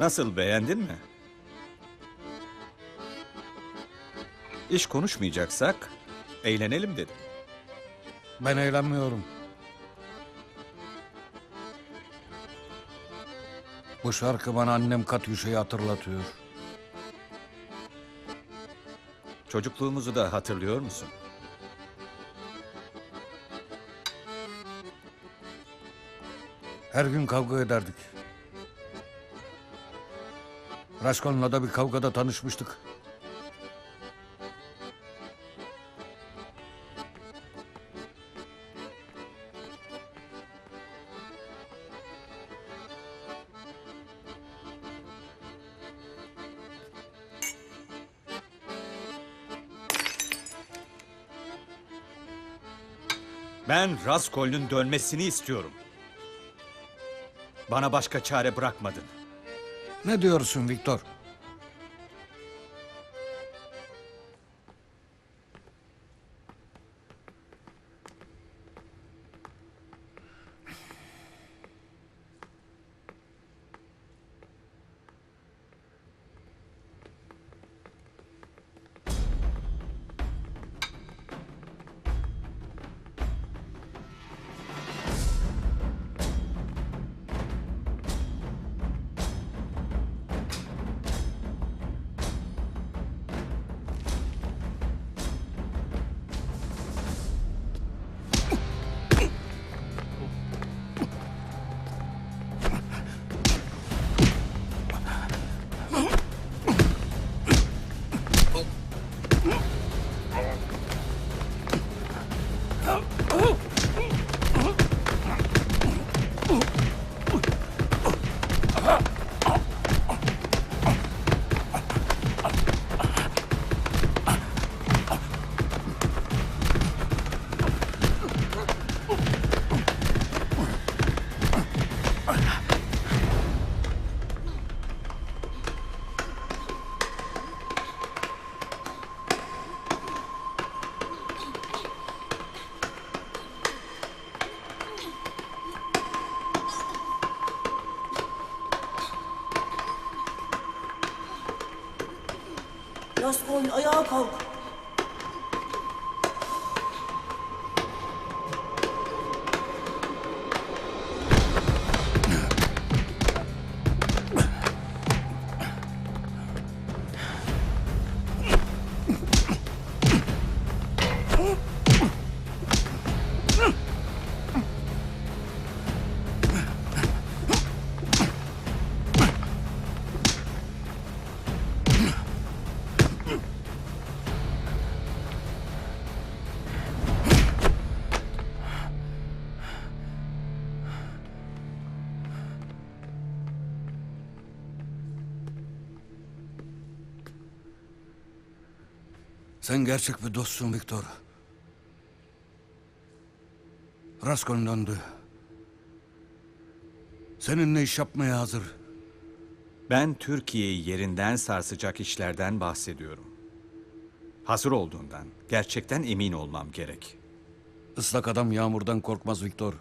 Nasıl beğendin mi? İş konuşmayacaksak eğlenelim dedim. Ben eğlenmiyorum. Bu şarkı bana annem Katyuşa'yı hatırlatıyor. Çocukluğumuzu da hatırlıyor musun? Her gün kavga ederdik. Raskol'la da bir kavgada tanışmıştık. Ben Raskol'ün dönmesini istiyorum. Bana başka çare bırakmadın. Ne diyorsun Viktor? Oh. Raskoln ayağa kalk. Sen gerçek bir dostsun Viktor. Raskoln döndü. Seninle iş yapmaya hazır. Ben Türkiye'yi yerinden sarsacak işlerden bahsediyorum. Hazır olduğundan gerçekten emin olmam gerek. Islak adam yağmurdan korkmaz Viktor.